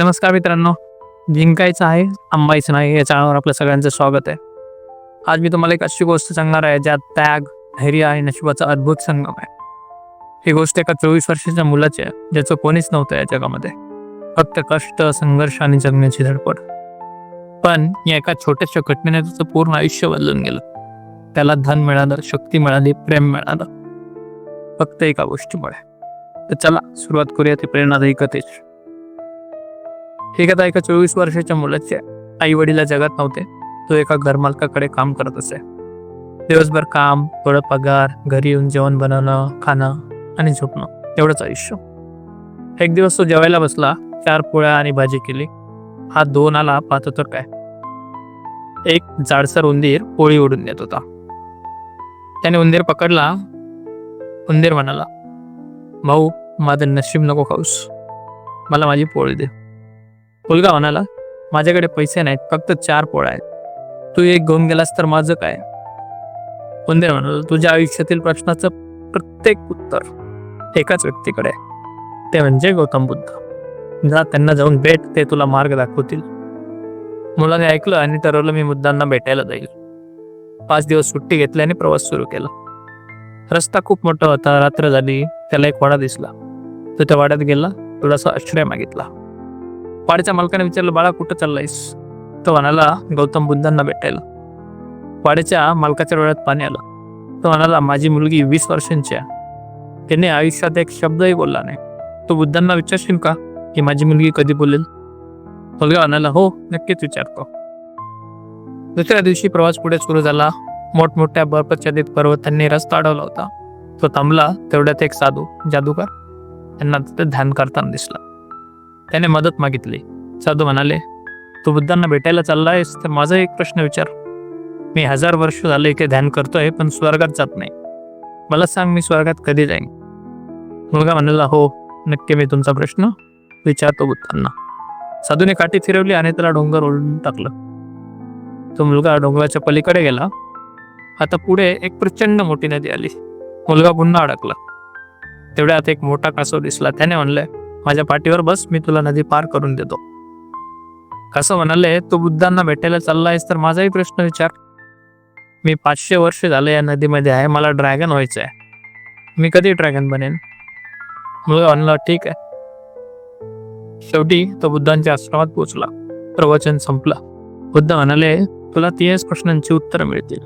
नमस्कार मित्रांनो जिंकायचं आहे आंबायचं नाही या चॅनलवर आपलं सगळ्यांचं स्वागत आहे. आज मी तुम्हाला एक अशी गोष्ट सांगणार आहे ज्यात त्याग धैर्य आणि नशिबाचा अद्भुत संगम आहे. ही गोष्ट एका चोवीस वर्षाच्या मुलाची आहे ज्याचं कोणीच नव्हतं या जगामध्ये. फक्त कष्ट संघर्ष आणि जगण्याची धडपड. पण या एका छोट्याशा घटनेने त्याचं पूर्ण आयुष्य बदलून गेलं. त्याला धन मिळालं शक्ती मिळाली प्रेम मिळालं. फक्त एका गोष्टीमुळे. तर चला सुरुवात करूया ती प्रेरणादायी कथेची. ही कथा एका चोवीस वर्षाच्या मुलाची आई वडील जगात नव्हते. तो एका घरमालकाकडे काम करत असे. दिवसभर काम थोडं पगार घरी येऊन जेवण बनवणं खाणं आणि झोपणं एवढंच आयुष्य. एक दिवस तो जेवायला बसला चार पोळ्या आणि भाजी केली. हा दोन आला पाहतो तर काय. एक जाडसर उंदीर पोळी ओढून देत होता. त्याने उंदीर पकडला. उंदीर म्हणाला भाऊ माझं नशीब नको खाऊस. मला माझी पोळी दे. मुलगा म्हणाला माझ्याकडे पैसे नाहीत फक्त चार पोळ्या आहेत. तू एक घेऊन गेलास तर माझं काय? उंदीर म्हणाला तुझ्या आयुष्यातील प्रश्नाचं प्रत्येक उत्तर एकाच व्यक्तीकडे ते म्हणजे गौतम बुद्ध. जा त्यांना जाऊन भेट ते तुला मार्ग दाखवतील. मुलाने ऐकलं आणि ठरवलं मी मुद्दांना भेटायला जाईल. पाच दिवस सुट्टी घेतली आणि प्रवास सुरू केला. रस्ता खूप मोठा होता रात्र झाली त्याला एक वाडा दिसला. तो त्या वाड्यात गेला थोडासा आश्रय मागितला. वाड्याच्या मालकाने विचारलं बाळा कुठं चाललायस तो म्हणाला गौतम बुद्धांना भेटायला वाड्याच्या मालकाच्या डोळ्यात पाणी आलं तो म्हणाला माझी मुलगी वीस वर्षांची आहे त्याने आयुष्यात एक शब्दही बोलला नाही तो बुद्धांना विचारशील का की माझी मुलगी कधी बोलेल मुलगा म्हणाला हो नक्कीच विचारतो दुसऱ्या दिवशी प्रवास पुढे सुरू झाला मोठमोठ्या बर्फाच्छादित पर्वतांनी रस्ता अडवला होता तो थांबला तेवढ्यात एक साधू जादूगार त्यांना तिथे ध्यान करताना दिसला त्याने मदत मागितली. साधू म्हणाले तू बुद्धांना भेटायला चालला आहेस तर माझा एक प्रश्न विचार. मी हजार वर्ष झाले इथे ध्यान करतोय पण स्वर्गात जात नाही. मला सांग मी स्वर्गात कधी जाईन? मुलगा म्हणाला हो नक्की मी तुमचा प्रश्न विचारतो बुद्धांना. साधूने काठी फिरवली आणि त्याला डोंगर ओढून टाकलं. तो मुलगा डोंगराच्या पलीकडे गेला. आता पुढे एक प्रचंड मोठी नदी आली. मुलगा पुन्हा अडकला. तेवढ्यात एक मोठा कासव दिसला. त्याने म्हणलंय माझ्या पाठीवर बस मी तुला नदी पार करून देतो. कसं म्हणाले तू बुद्धांना भेटायला चाललायस तर माझाही प्रश्न विचार. मी पाचशे वर्ष झाले या नदीमध्ये आहे मला ड्रॅगन व्हायचं आहे मी कधी ड्रॅगन बनेन? मुलगा म्हणला ठीक आहे. शेवटी तो बुद्धांच्या आश्रमात पोचला प्रवचन संपला. बुद्ध म्हणाले तुला तीनच प्रश्नांची उत्तरं मिळतील.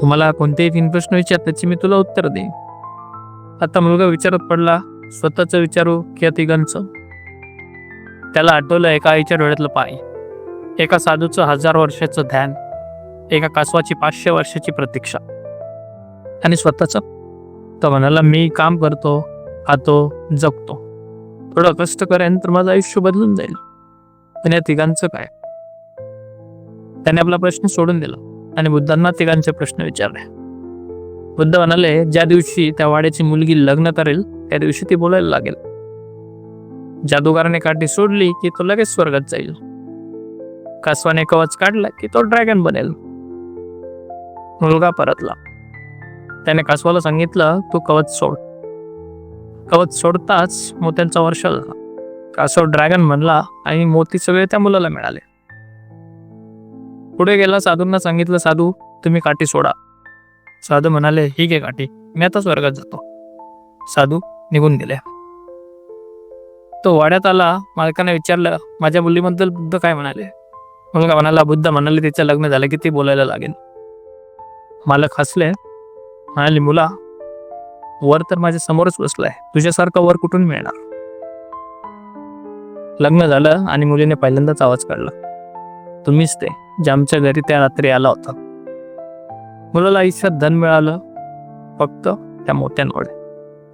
तुम्हाला कोणतेही तीन प्रश्न विचार त्याची मी तुला उत्तर देईन. आता मुलगा विचारत पडला स्वतःच विचारू की या तिघांचं? त्याला आठवलं एका आईच्या डोळ्यातलं पाणी. एका साधूचं हजार वर्षाचं ध्यान. एका कासवाची पाचशे वर्षाची प्रतीक्षा. आणि स्वतःच? तर म्हणाला मी काम करतो खातो जगतो. थोडं कष्ट करेन तर माझं आयुष्य बदलून जाईल. पण या तिघांचं काय? त्याने आपला प्रश्न सोडून दिला आणि बुद्धांना तिघांचे प्रश्न विचारले. बुद्ध म्हणाले ज्या दिवशी त्या वाड्याची मुलगी लग्न करेल त्या दिवशी ती बोलायला लागेल. जादूगाराने काठी सोडली की तो लगेच स्वर्गात जाईल. कासवाने कवच काढला की तो ड्रॅगन बनेल. मुलगा परतला. त्याने कासवाला सांगितलं तू कवच सोड. कवच सोडताच मोत्यांचा वर्ष झाला. कासव ड्रॅगन म्हणला आणि मोती सगळे त्या मुलाला मिळाले. पुढे गेला साधूंना सांगितलं साधू तुम्ही काठी सोडा. साधू म्हणाले ठीक आहे काठी. मी आता स्वर्गात जातो. साधू निघून गेले. तो वाड्यात आला मालकाने विचारलं माझ्या मुलीबद्दल बुद्ध काय म्हणाले? मुलगा म्हणाला बुद्ध म्हणाले तिचं लग्न झालं की ती बोलायला लागेल. मालक हसले म्हणाले मुला वर तर माझ्या समोरच बसलाय. तुझ्यासारखं वर कुठून मिळणार? लग्न झालं आणि मुलीने पहिल्यांदाच आवाज काढला. तुम्हीच ते ज्या आमच्या घरी त्या रात्री आला होता. मुलाला आयुष्यात धन मिळालं फक्त त्या मोत्यांमुळे.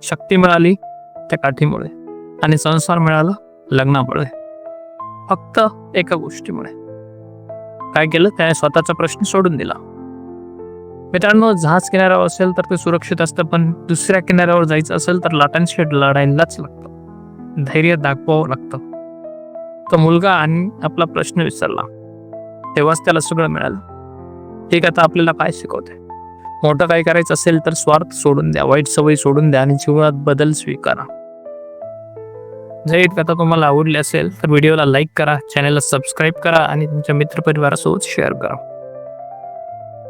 शक्ती मिळाली त्या काठीमुळे. आणि संसार मिळाला लग्नामुळे. फक्त एका गोष्टीमुळे. काय केलं? त्याने स्वतःचा प्रश्न सोडून दिला. मित्रांनो जहाज किनाऱ्यावर असेल तर ते सुरक्षित असतं पण दुसऱ्या किनाऱ्यावर जायचं असेल तर लाटांशी लढायलाच लागतं. धैर्य दाखवावं लागतं. तो मुलगा आणि आपला प्रश्न विसरला. तेव्हाच त्याला सगळं मिळालं. ठीक आता आपल्याला काय शिकवते? मोठं काय करायचं असेल तर स्वार्थ सोडून द्या वाईट सवयी सोडून द्या आणि जीवनात बदल स्वीकारा. जर ही कथा तुम्हाला आवडली असेल तर व्हिडिओला लाईक करा चॅनलला सबस्क्राईब करा आणि तुमच्या मित्रपरिवारासोबत शेअर करा.